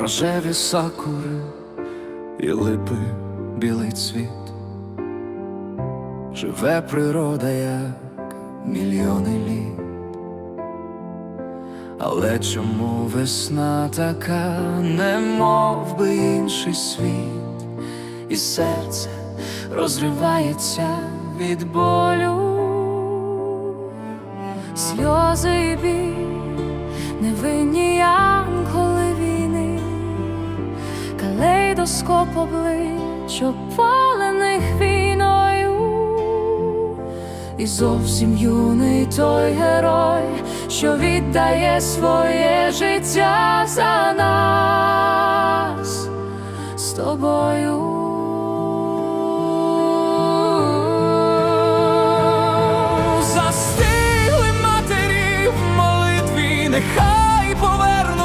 рожеві сакури і липи білий цвіт. Живе природа, як мільйони літ. Але чому весна така, не мов би інший світ, і серце розривається від болю, сльози і біль, гіроскоп облич опалених війною, і зовсім юний той герой, що віддає своє життя за нас з тобою. Застигли матері в молитві нехай.